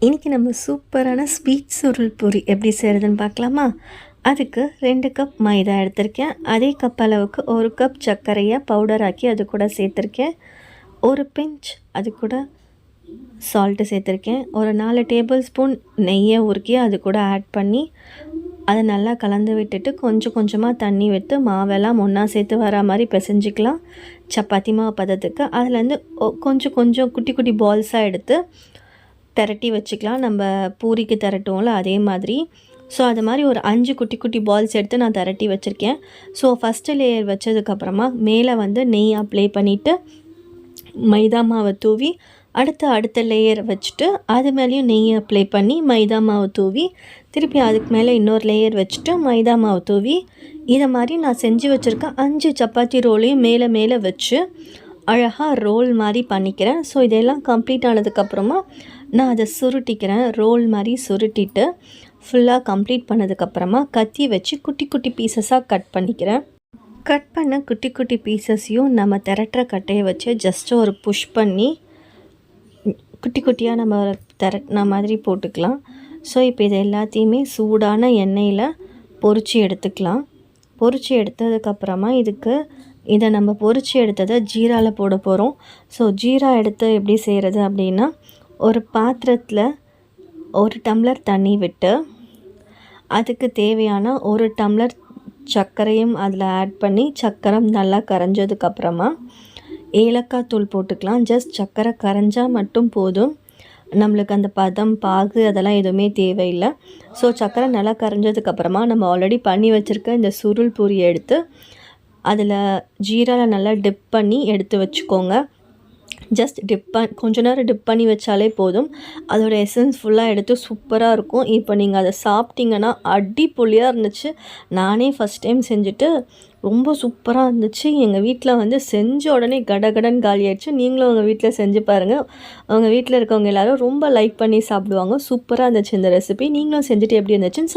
இன்றைக்கி நம்ம சூப்பரான ஸ்வீட் சுருள் பூரி எப்படி செய்கிறதுன்னு பார்க்கலாமா? அதுக்கு ரெண்டு கப் மைதா எடுத்திருக்கேன். அதே கப் அளவுக்கு ஒரு கப் சர்க்கரையை பவுடர் ஆக்கி அது கூட சேர்த்துருக்கேன். ஒரு பிஞ்ச் அது கூட சால்ட்டு சேர்த்துருக்கேன். ஒரு நாலு டேபிள் ஸ்பூன் நெய்யை உருக்கி அது கூட ஆட் பண்ணி அதை நல்லா கலந்து விட்டுட்டு கொஞ்சம் கொஞ்சமாக தண்ணி விட்டு மாவெல்லாம் ஒன்றா சேர்த்து வர மாதிரி பிசைஞ்சிக்கலாம். சப்பாத்தி மாவு பதத்துக்கு. அதுலேருந்து ஒ- கொஞ்சம் கொஞ்சம் குட்டி குட்டி பால்ஸாக எடுத்து திரட்டி வச்சுக்கலாம். நம்ம பூரிக்கு திரட்டுவோம்ல அதே மாதிரி. ஸோ அது மாதிரி ஒரு அஞ்சு குட்டி குட்டி பால்ஸ் எடுத்து நான் திரட்டி வச்சுருக்கேன். ஸோ ஃபஸ்ட்டு லேயர் வச்சதுக்கப்புறமா மேலே வந்து நெய் அப்ளை பண்ணிவிட்டு மைதா மாவை தூவி அடுத்த அடுத்த லேயர் வச்சுட்டு அது மேலேயும் நெய் அப்ளை பண்ணி மைதா மாவு தூவி திருப்பி அதுக்கு மேலே இன்னொரு லேயர் வச்சுட்டு மைதா மாவு தூவி இதை மாதிரி நான் செஞ்சு வச்சுருக்க அஞ்சு சப்பாத்தி ரோலையும் மேலே மேலே வச்சு அழகாக ரோல் மாதிரி பண்ணிக்கிறேன். ஸோ இதெல்லாம் கம்ப்ளீட் ஆனதுக்கப்புறமா நான் அதை சுருட்டிக்கிறேன் ரோல் மாதிரி சுருட்டிட்டு ஃபுல்லாக கம்ப்ளீட் பண்ணதுக்கப்புறமா கத்தி வச்சு குட்டி குட்டி பீசஸாக கட் பண்ணிக்கிறேன். கட் பண்ண குட்டி குட்டி பீசஸையும் நம்ம திரட்டுற கட்டையை வச்சு ஜஸ்ட் ஒரு புஷ் பண்ணி குட்டி குட்டியாக நம்ம திரட்டின மாதிரி போட்டுக்கலாம். ஸோ இப்போ இது எல்லாத்தையுமே சூடான எண்ணெயில் பொறிச்சு எடுத்துக்கலாம். பொறிச்சு எடுத்ததுக்கப்புறமா இதுக்கு இதை நம்ம பொறிச்சு எடுத்ததை ஜீராவில் போட போகிறோம் ஸோ ஜீரா எடுத்து எப்படி செய்கிறது அப்படின்னா ஒரு பாத்திரத்தில் ஒரு டம்ளர் தண்ணி விட்டு அதுக்கு தேவையான ஒரு டம்ளர் சர்க்கரையும் அதில் ஆட் பண்ணி சர்க்கரை நல்லா கரைஞ்சதுக்கப்புறமா ஏலக்காய் தூள் போட்டுக்கலாம். ஜஸ்ட் சர்க்கரை கரைஞ்சால் மட்டும் போதும். நம்மளுக்கு அந்த பதம் பாகு அதெல்லாம் எதுவுமே தேவையில்லை. ஸோ சர்க்கரை நல்லா கரைஞ்சதுக்கப்புறமா நம்ம ஆல்ரெடி பண்ணி வச்சுருக்க இந்த சுருள் பூரியை எடுத்து அதில் ஜீராவில் நல்லா டிப் பண்ணி எடுத்து வச்சுக்கோங்க. ஜஸ்ட் டிப் பண் கொஞ்ச நேரம் டிப் பண்ணி வச்சாலே போதும். அதோட எசன்ஸ் ஃபுல்லாக எடுத்து சூப்பராக இருக்கும். இப்போ நீங்கள் அதை சாப்பிட்டீங்கன்னா அடிப்பொலியாக இருந்துச்சு. நானே ஃபஸ்ட் டைம் செஞ்சுட்டு ரொம்ப சூப்பராக இருந்துச்சு. எங்கள் வீட்டில் வந்து செஞ்ச உடனே கடகடன் காலி ஆயிடுச்சு. நீங்களும் உங்கள் வீட்டில் செஞ்சு பாருங்கள் உங்கள் வீட்டில் இருக்கவங்க எல்லாரும் ரொம்ப லைக் பண்ணி சாப்பிடுவாங்க. சூப்பராக இருந்துச்சு இந்த ரெசிபி நீங்களும் செஞ்சுட்டு எப்படி இருந்துச்சுன்னு சொல்லுங்கள்